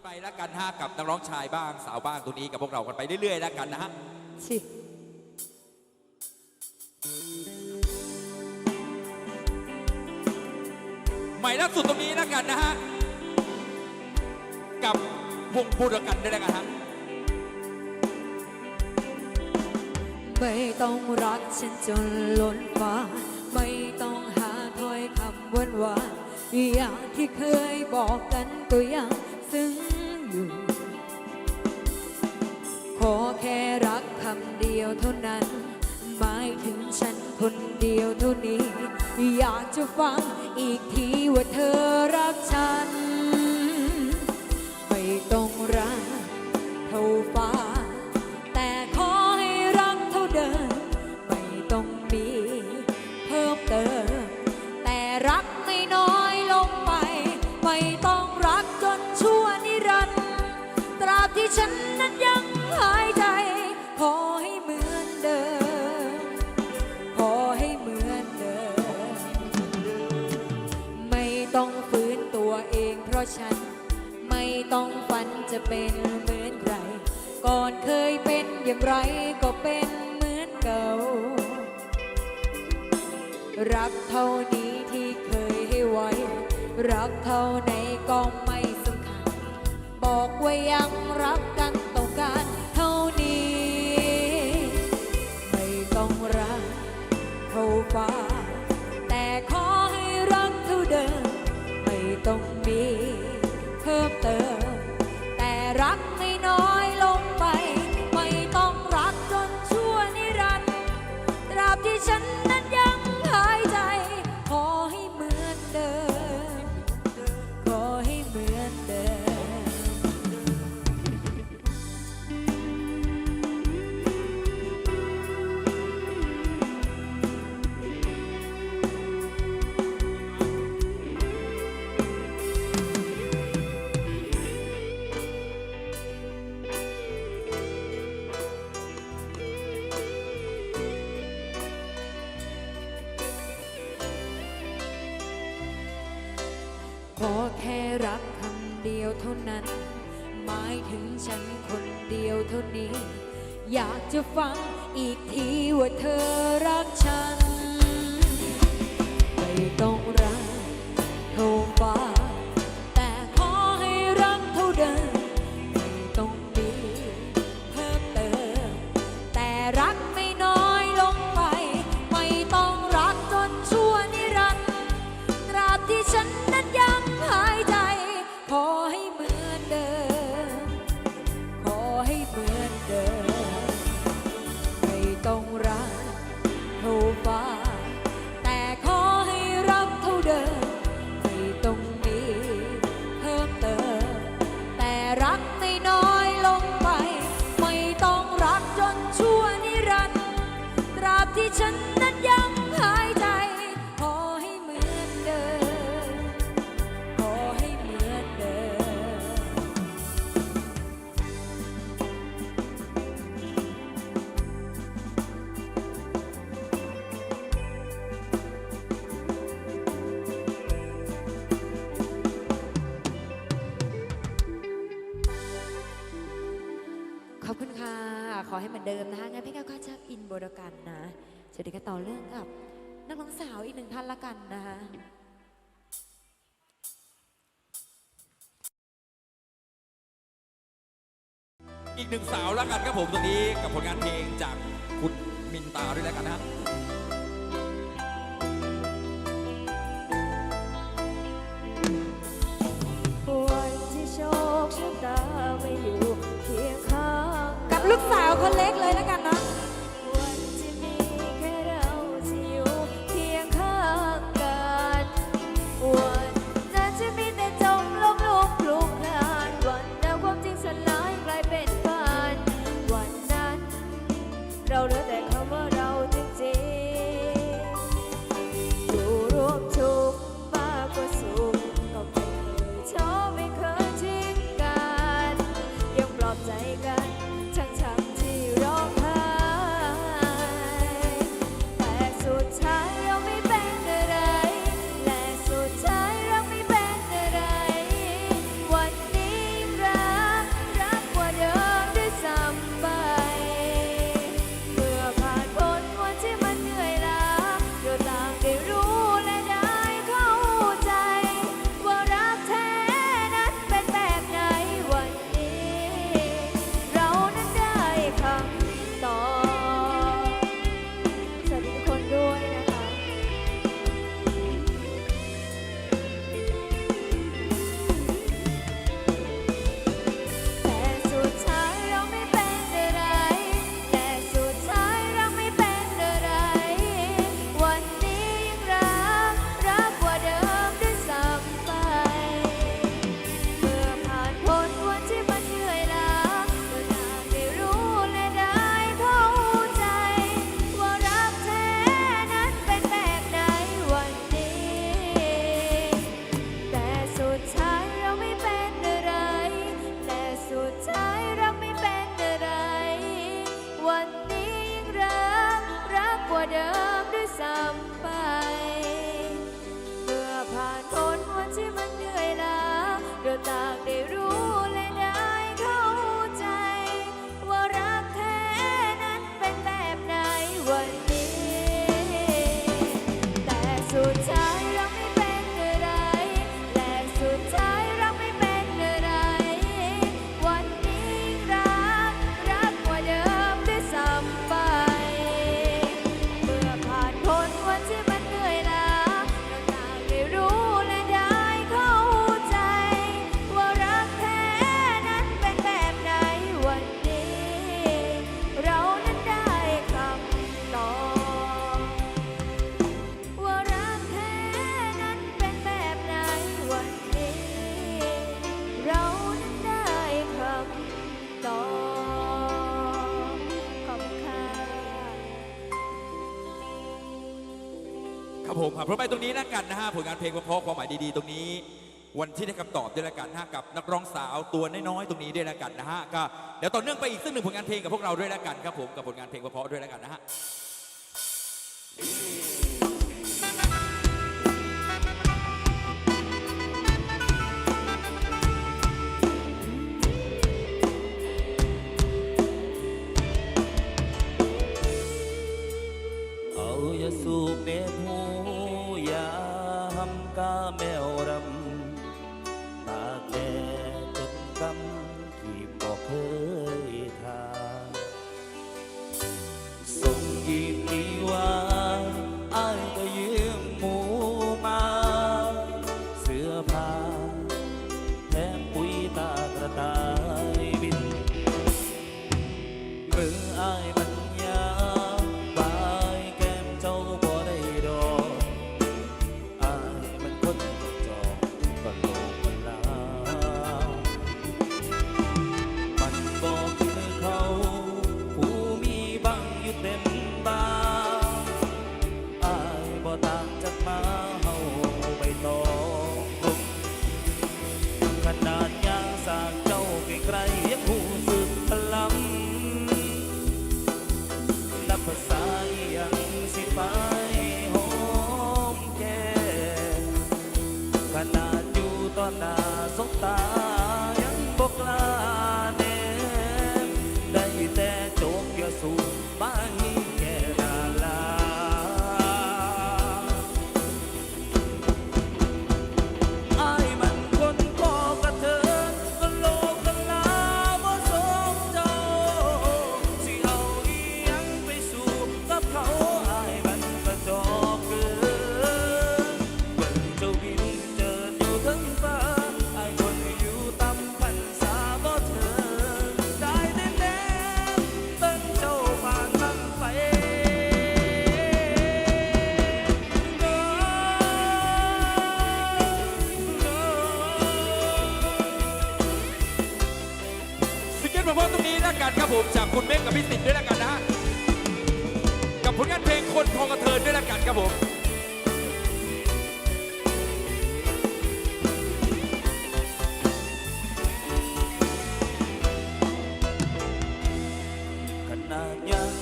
กันไปแล้วกันฮะกับนักร้องชายบ้างสาวบ้างตัวนี้กับพวกเรากันไปเรื่อยๆแล้วกันนะฮะชิใหม่ล่าสุดตรงนี้แล้วกันนะฮะ กับวงบูรกันด้วยแล้วกันฮะ ไม่ต้องรักฉันจนล้นฟ้า ไม่ต้องหาถ้อยคำหวานหวานๆอย่างที่เคยบอกกันก็ยังซึ้ง ยวเท่านั้น หมายถึงฉันคนเดียวเท่านี้ อยากจะฟังอีกทีว่าเธอรักฉัน ไม่ต้องรักเท่าฟ้า จะเป็นเหมือนใคร ก่อนเคยเป็นอย่างไรก็เป็นเหมือนเก่า รักเท่านี้ที่เคยให้ไว้ รักเท่าไหนก็ไม่สำคัญ บอกว่ายังรักกันต้องการเท่านี้ ไม่ต้องรักเท่าฟ้า ขอแค่รักคำเดียวเท่านั้น หมายถึงฉันคนเดียวเท่านี้ อยากจะฟังอีกทีว่าเธอรักฉัน สวัสดีค่ะต่อเรื่องกับนักร้องสาวอีกหนึ่งท่านละกันนะคะอีกหนึ่งสาวแล้วกันครับผมตัวนี้กับผลงานเพลงจากคุณมินตาด้วยแล้วกันนะฮะวันที่โชคชะตาไม่อยู่เคียงข้าง กับลูกสาวคนเล็กเลยแล้วกันเนาะ ผมไปตรงนี้แล้วกันนะฮะผลงานเพลงเพราะความหมายดีๆ ตรงนี้ วันที่ได้คำตอบด้วยแล้วกันนะฮะกับนักร้องสาวตัวน้อยๆตรงนี้ด้วยแล้วกันนะฮะก็เดี๋ยวต่อเนื่องไปอีกสักหนึ่งผลงานเพลงกับพวกเราด้วยแล้วกันครับผมกับผลงานเพลงเพราะๆด้วยแล้วกันนะฮะ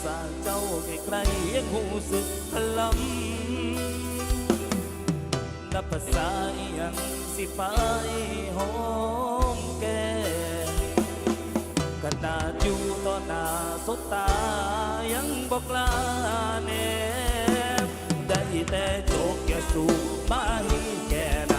ดยางสางเจ้าใกล้ๆยังหูสึกพลังนับภาษาอหยังสิไปหอมแก้ขนาดอยู่ต่อหน้าสบตายังบอกลาแนมได้แต่โจกอย่สูบมาให้แก่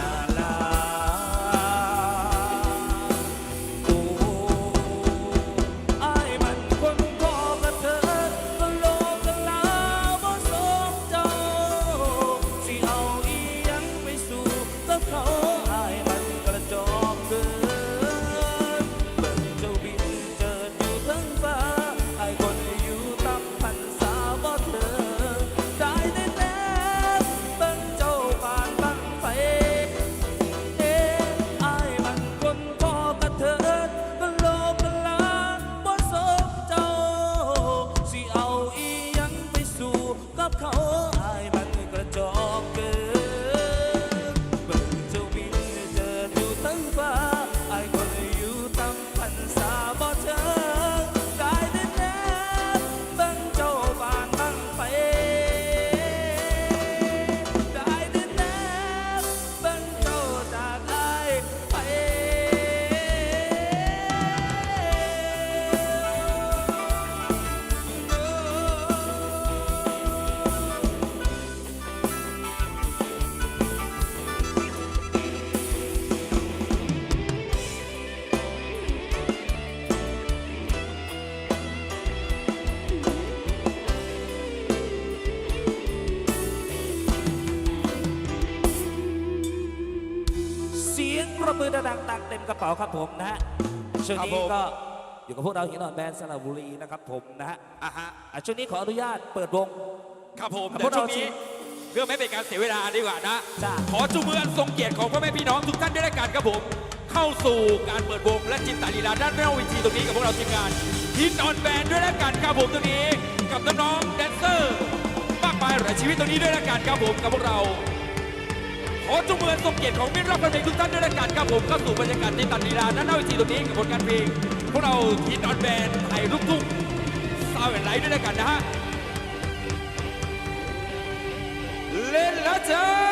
างตังเต็มกระเป๋าครับผมนะฮะช่วงนี้ก็อยู่กับพวกเราหินอ่อนแบนด์สระบุรีนะครับผมนะฮะอะฮะช่วงนี้ขออนุญาตเปิดวง ครับผมแต่พวช่วงนี้เพื่อไม่เป็นการเสียเวลาดีกว่านะขอจูงมืออัทรงเกียรติของพ่อแม่พี่น้องทุกท่านด้วยละกันครับผม เข้าสู่การเปิดวงและจินตลีลาด้านแม่วิจีตรงนี้กับพวกเราทีมงานฮิตออนแบนด้วยละกันครับผมตรงนี้ กับน้องๆแดนเซอร์มากมายหลายชีวิตตรงนี้ด้วยละกันครับผมกับพวกเรา ขอจุ่มือทรงเกียรติของมิตรรักแฟนเพลทุกท่านด้วยละกันครับผมเข้าสู่บรรยากาศในตันดีลาด้านหน้าเวทีตรงนี้กับผลการเพลงพวกเราทีนออนแบนไทยลูกทุ่งสาวเอ็ไลท์ด้วยละกันนะฮะเล่นแล้วจ้า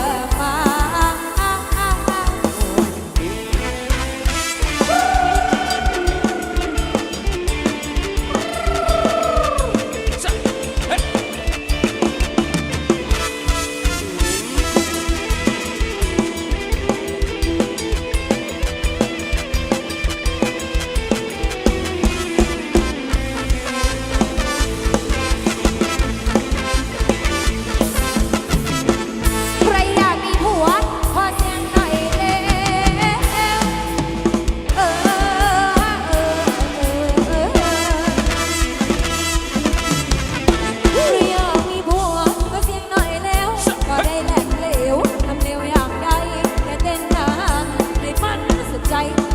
love.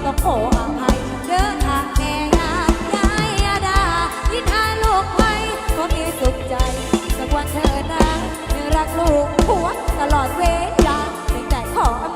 ต้องขออภัยเดินทาแม่ยามยายยาดายินหลูกไว้ก็มีสุขใจ สักวันเธอนะยังรักลูกผัวตลอดเวลาเต่แต่ขอ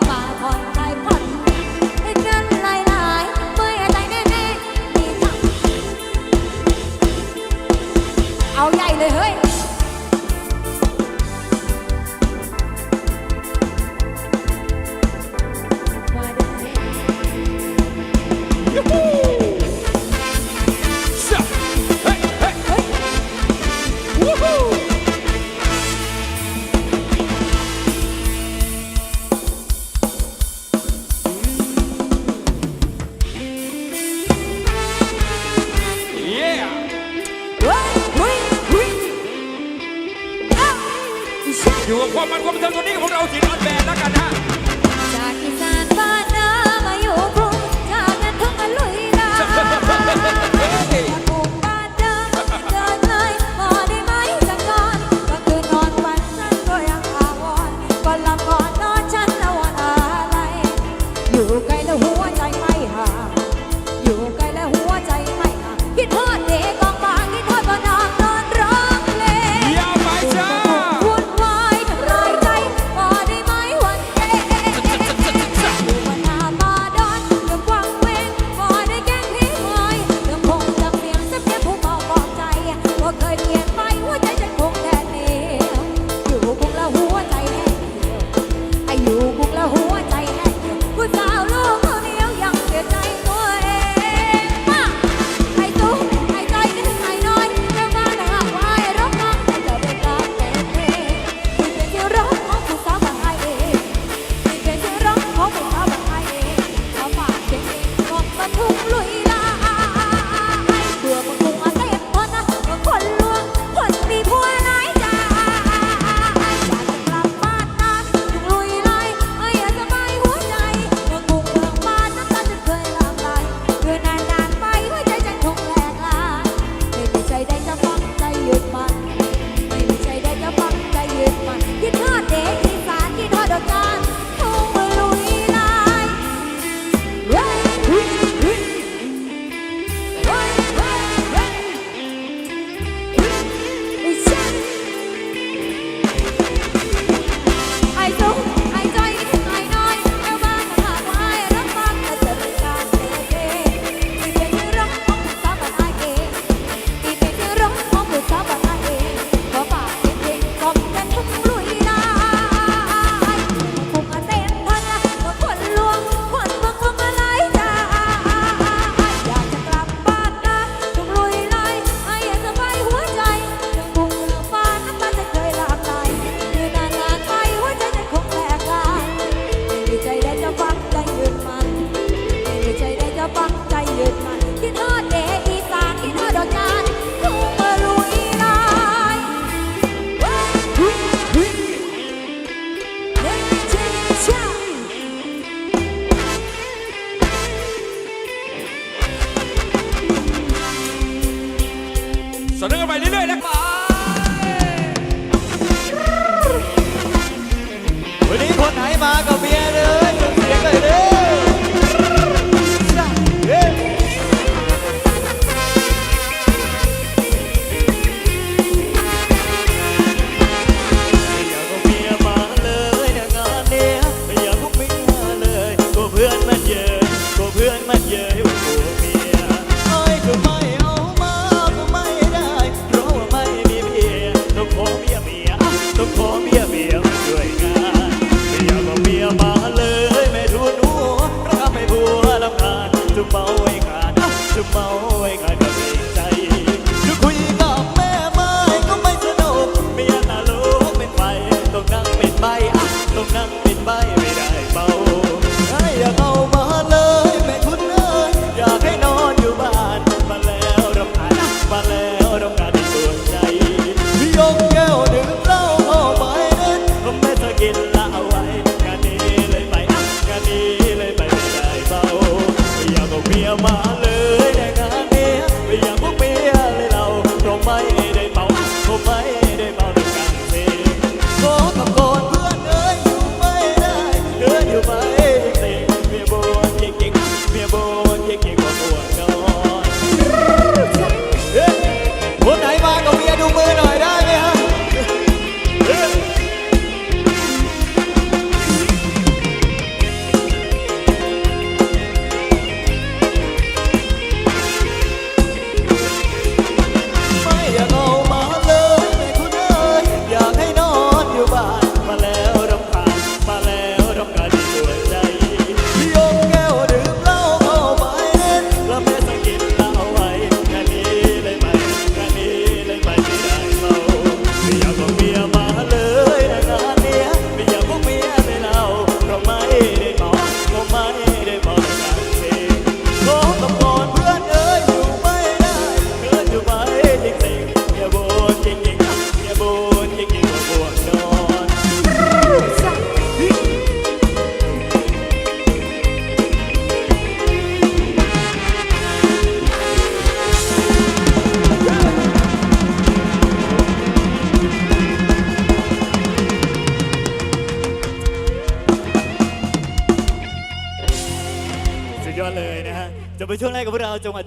อยู่กับความมันความบันเทิงวันนี้กับพเราสีนอนแบนแล้วกันฮะ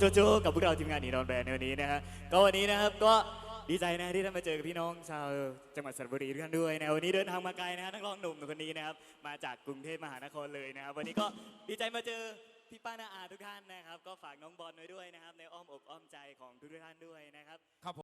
โจโจกับพวกเราทีมงานหนีนอนแบรนด์ในวันนี้นะฮะก็วันนี้นะครับก็ดีใจนะที่ได้มาเจอกับพี่น้องชาวจังหวัดสระบุรีทุกท่านด้วยนะวันนี้เดินทางมาไกลนะฮะนักร้องหนุ่มคนนี้นะครับมาจากกรุงเทพมหานครเลยนะครับวันนี้ก็ดีใจมาเจอพี่ป้านาอาทุกท่านนะครับ ก็ฝากน้องบอลไว้ด้วยนะครับในอ้อมอกอ้อมใจของทุกท่านด้วยนะครับ